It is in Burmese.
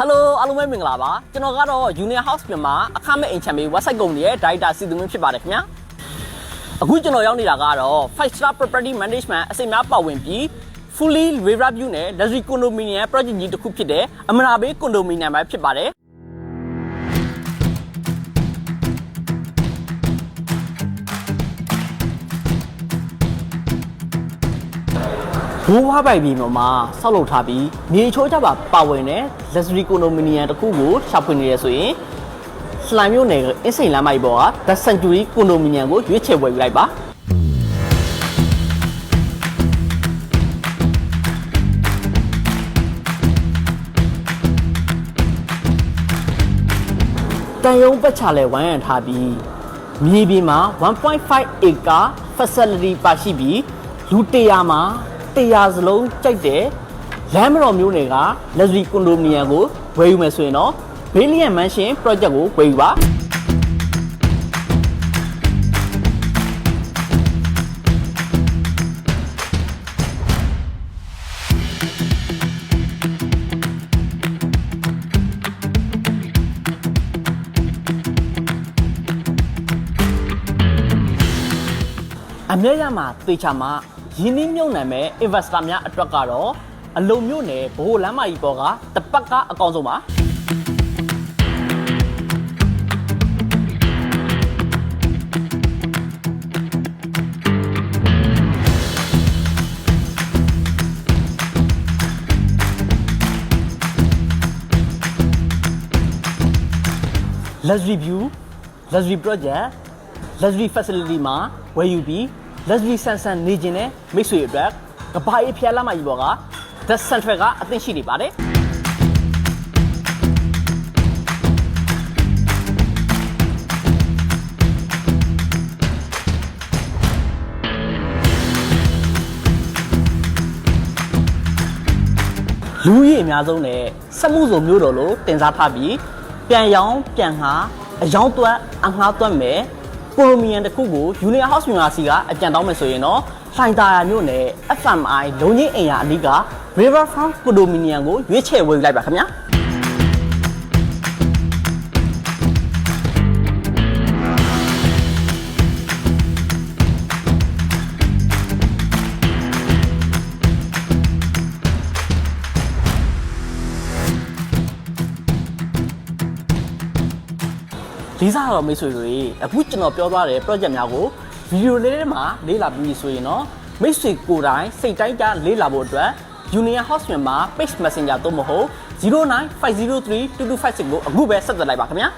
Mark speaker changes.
Speaker 1: ဟယ်လိုအားလုံးပဲမင်္ဂလာပါကျွန်တော်ကတော့ Union House မြန်မာအခမဲ့အိမ်ချမ်းမေး website ကုမ္ပဏီရဲ့ director စီသူမင်းဖြစ်ပါတယ်ခင်ဗျာအခုကျွန်တော်ရောက်နေတာကတော့5 star property management အစိမ်းများပါဝင်ပြီး fully review နဲ့ luxury condominium project ကြီးတစ်ခုဖြစ်တဲ့အမနာဘေး condominium ပဲဖြစ်ပါတယ် ဘိုးဝါးပိုင်ပြီးမှာမှာဆောက်လုပ်ထားပြီးမြေချိုးကြပါပါဝင်တဲ့ luxury condominium တစ်ခုကိုရှာဖွေနေရဆိုရင်စလိုင်မျိုးနယ်အင်းစိန်လမ်းမကြီးပေါ်က The Century condominium ကိုရွေးချယ်ဝယ်ယူလိုက်ပါတန်ယုံပတ်ချလဲဝိုင်းရံထားပြီးမြေပြင်မှာ1.5 acre facility ပါရှိပြီးလူ100မှာ 100စလုံးကြိုက်တယ်လမ်းမတော်မျိုးနယ်က luxury condominium ကိုဝယ်ယူမယ်ဆိုရင်တော့ Brilliant Mansion project ကိုဝယ်ယူပါအမြဲရမှာသေချာမှာ ရင်းနှီးမြုပ်နှံမဲ့ investor များအတွက်ကတော့အလုံမြို့နယ်ဘိုးလမ်းမကြီးပေါ်ကတပတ်ကအကောင်းဆုံးပါလက်ရီ view luxury project luxury facility မှာဝယ်ယူပြီး luxury ဆန်ဆန်နေခြင်းနဲ့မိတ်ဆွေအတွက်ကဘာအေးဖျားလာမကြီးပေါ်က The Central ကအသင့်ရှိနေပါတယ်လူကြီးအများဆုံးနဲ့စက်မှုစုံမျိုးတော်လို့တင်စားထားပြီးပြန်ရောင်းပြန်ငှားအယောင်းသွက်အငှားသွက်မယ် ကိုလိုမီယန်တစ်ခုကို Union House မြန်မာစီကအကြံတောင်းမယ်ဆိုရင်တော့လှိုင်သာယာမြို့နယ် FMI လုံချင်းအိမ်ယာအနီးက Riverfront Condominium ကိုရွေးချယ်ဝယ်ယူလိုက်ပါခင်ဗျာ လေးစားတော့မိတ်ဆွေတွေအခုကျွန်တော်ပြောသွားတဲ့ project များကိုဗီဒီယိုလေးထဲမှာလေ့လာပြီးဆိုရင်တော့မိတ်ဆွေကိုယ်တိုင်စိတ်တိုင်းကြလေ့လာဖို့အတွက် Union House မှာ Page Messenger သို့မဟုတ်0950322556ကိုအခုပဲဆက်သွယ်လိုက်ပါခင်ဗျာ